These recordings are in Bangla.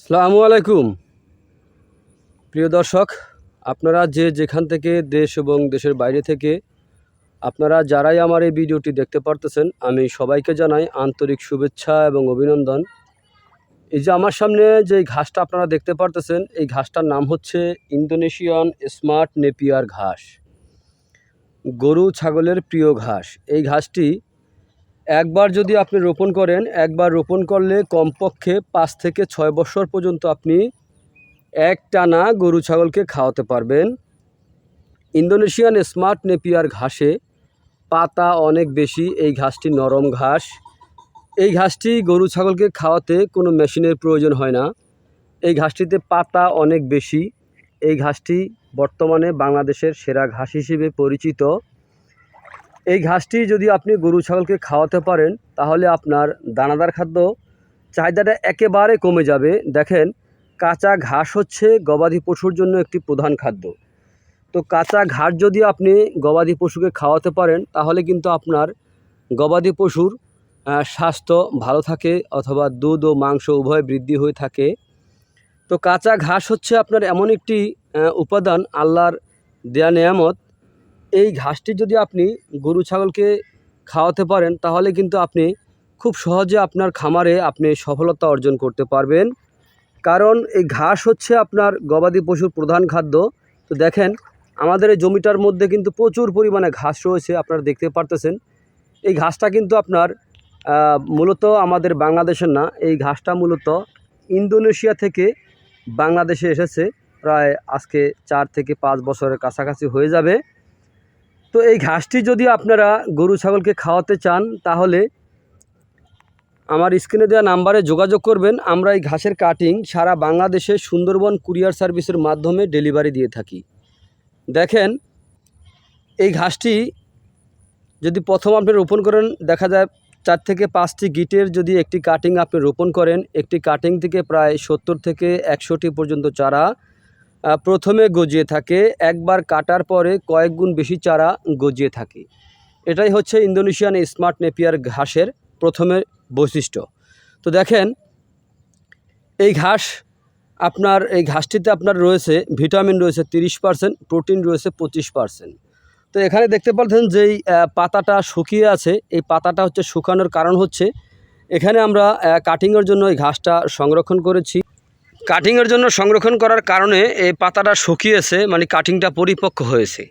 সালামু আলাইকুম। প্রিয় দর্শক, আপনারা যে যেখান থেকে দেশ এবং দেশের বাইরে থেকে আপনারা যারাই আমার এই ভিডিওটি দেখতে পারতেছেন, আমি সবাইকে জানাই আন্তরিক শুভেচ্ছা এবং অভিনন্দন। এই যে আমার সামনে যে ঘাসটা আপনারা দেখতে পারতেছেন, এই ঘাসটার নাম হচ্ছে ইন্দোনেশিয়ান স্মার্ট নেপিয়ার ঘাস। গরু, ছাগলের প্রিয় ঘাস। এই ঘাসটি একবার যদি আপনি রোপণ করেন, একবার রোপণ করলে কমপক্ষে পাঁচ থেকে ছয় বছর পর্যন্ত আপনি এক টানা গরু ছাগলকে খাওয়াতে পারবেন। ইন্দোনেশিয়ান স্মার্ট নেপিয়ার ঘাসে পাতা অনেক বেশি, এই ঘাসটি নরম ঘাস। এই ঘাসটি গরু ছাগলকে খাওয়াতে কোনো মেশিনের প্রয়োজন হয় না। এই ঘাসটিতে পাতা অনেক বেশি। এই ঘাসটি বর্তমানে বাংলাদেশের সেরা ঘাস হিসেবে পরিচিত। এই ঘাসটি যদি আপনি গরু, ছাগলকে খাওয়াতে পারেন, তাহলে আপনার দানাদার খাদ্য চাহিদাটা একেবারে কমে যাবে। দেখেন, কাঁচা ঘাস হচ্ছে গবাদি পশুর জন্য একটি প্রধান খাদ্য। তো কাঁচা ঘাস যদি আপনি গবাদি পশুকে খাওয়াতে পারেন, তাহলে কিন্তু আপনার গবাদি পশুর স্বাস্থ্য ভালো থাকে অথবা দুধ ও মাংস উভয় বৃদ্ধি হয়ে থাকে। তো কাঁচা ঘাস হচ্ছে আপনার এমন একটি উপাদান, আল্লাহর দেয়া নেয়ামত। এই ঘাসটি যদি আপনি গরু ছাগলকে খাওয়াতে পারেন, তাহলে কিন্তু আপনি খুব সহজে আপনার খামারে আপনি সফলতা অর্জন করতে পারবেন। কারণ এই ঘাস হচ্ছে আপনার গবাদি পশুর প্রধান খাদ্য। তো দেখেন, আমাদের এই জমিটার মধ্যে কিন্তু প্রচুর পরিমাণে ঘাস রয়েছে, আপনারা দেখতে পারতেছেন। এই ঘাসটা কিন্তু আপনার মূলত আমাদের বাংলাদেশের না, এই ঘাসটা মূলত ইন্দোনেশিয়া থেকে বাংলাদেশে এসেছে। প্রায় আজকে চার থেকে পাঁচ বছরের কাছাকাছি হয়ে যাবে। তো এই ঘাসটি যদি আপনারা গরু, ছাগলকে খাওয়াতে চান, তাহলে আমার স্ক্রিনে দেওয়া নাম্বারে যোগাযোগ করবেন। আমরা এই ঘাসের কাটিং সারা বাংলাদেশে সুন্দরবন কুরিয়ার সার্ভিসের মাধ্যমে ডেলিভারি দিয়ে থাকি। দেখেন, এই ঘাসটি যদি প্রথম আপনি রোপণ করেন, দেখা যায় চার থেকে পাঁচটি গিটের যদি একটি কাটিং আপনি রোপণ করেন, একটি কাটিং থেকে প্রায় সত্তর থেকে একশোটি পর্যন্ত চারা প্রথমে গজিয়ে থাকে, একবার কাটার পরে কয়েক গুণ বেশি চারা গজিয়ে থাকে। এটাই হচ্ছে ইন্দোনেশিয়ান স্মার্ট নেপিয়ার ঘাসের প্রথমে বৈশিষ্ট্য। তো দেখেন, এই ঘাস আপনার, এই ঘাসটিতে আপনার রয়েছে ভিটামিন রয়েছে তিরিশ পার্সেন্ট, প্রোটিন রয়েছে পঁচিশ পার্সেন্ট। তো এখানে দেখতে পাচ্ছেন যেই পাতাটা শুকিয়ে আছে। এই পাতাটা হচ্ছে শুকানোর কারণ হচ্ছে, এখানে আমরা কাটিংয়ের জন্য এই ঘাসটা সংরক্ষণ করেছি। কাটিংয়ের জন্য সংরক্ষণ করার কারণে এই পাতাটা শুকিয়েছে মানে কাটিংটা পরিপক্ক হয়েছে।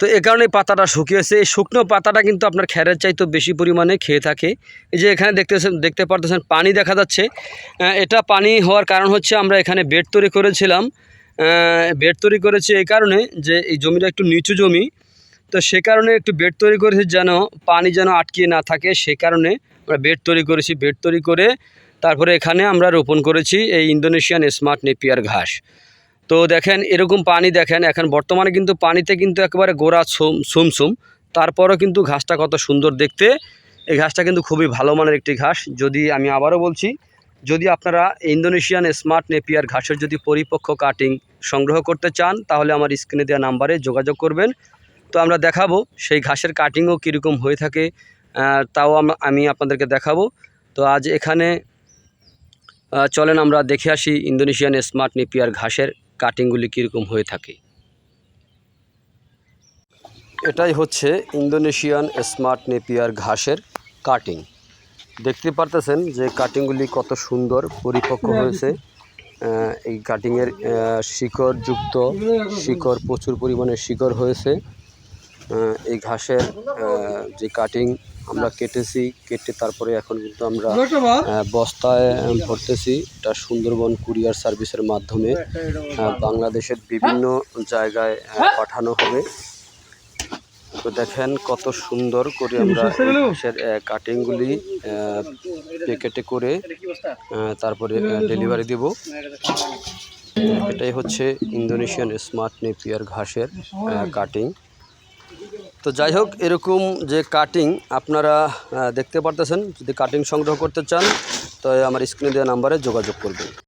তো এ কারণে পাতাটা শুকিয়েছে। এই শুকনো পাতাটা কিন্তু আপনার খ্যারের চাইতে বেশি পরিমাণে খেয়ে থাকে। এই যে এখানে দেখতেছেন, দেখতে পারতেছেন, পানি দেখা যাচ্ছে। এটা পানি হওয়ার কারণ হচ্ছে আমরা এখানে বেড তৈরি করেছিলাম। বেড তৈরি করেছি এই কারণে যে এই জমিটা একটু নিচু জমি। তো সে কারণে একটু বেড তৈরি করেছি যেন পানি যেন আটকিয়ে না থাকে। সে কারণে আমরা বেড তৈরি করেছি। বেড তৈরি করে তারপরে এখানে আমরা রোপণ করেছি এই ইন্দোনেশিয়ান স্মার্ট নেপিয়ার ঘাস। তো দেখেন, এরকম পানি দেখেন, এখন বর্তমানে কিন্তু পানিতে কিন্তু একেবারে গোড়া সুম সুমসুম তারপরও কিন্তু ঘাসটা কত সুন্দর দেখতে। এই ঘাসটা কিন্তু খুবই ভালো মানের একটি ঘাস। যদি আমি আবারও বলছি, যদি আপনারা ইন্দোনেশিয়ান স্মার্ট নেপিয়ার ঘাসের যদি পরিপক্ক কাটিং সংগ্রহ করতে চান, তাহলে আমার স্ক্রিনে দেওয়া নাম্বারে যোগাযোগ করবেন। তো আমরা দেখাবো সেই ঘাসের কাটিংও কীরকম হয়ে থাকে তাও আমি আপনাদেরকে দেখাবো। তো আজ এখানে চলেন আমরা দেখে আসি ইন্দোনেশিয়ান স্মার্ট নেপিয়ার ঘাসের কাটিংগুলি কীরকম হয়ে থাকে। এটাই হচ্ছে ইন্দোনেশিয়ান স্মার্ট নেপিয়ার ঘাসের কাটিং। দেখতে পারতেছেন যে কাটিংগুলি কত সুন্দর পরিপক্ক হয়েছে। এই কাটিংয়ের শিকড় যুক্ত শিকড় প্রচুর পরিমাণে শিকড় হয়েছে। এই ঘাসের যে কাটিং আমরা কেটেছি কেটে তারপরে এখন কিন্তু আমরা বস্তায় ভরতেছি। এটা সুন্দরবন কুরিয়ার সার্ভিসের মাধ্যমে বাংলাদেশের বিভিন্ন জায়গায় পাঠানো হবে। তো দেখেন কত সুন্দর করে আমরা কাটিংগুলি প্যাকেটে করে তারপরে ডেলিভারি দেব। এটাই হচ্ছে ইন্দোনেশিয়ান স্মার্ট নেপিয়ার ঘাসের কাটিং তো যাই হোক, এরকম যে কাটিং আপনারা দেখতে পারতেছেন, যদি কাটিং সংগ্রহ করতে চান, তো আমার স্ক্রিনে দেওয়া নাম্বারে যোগাযোগ করবেন।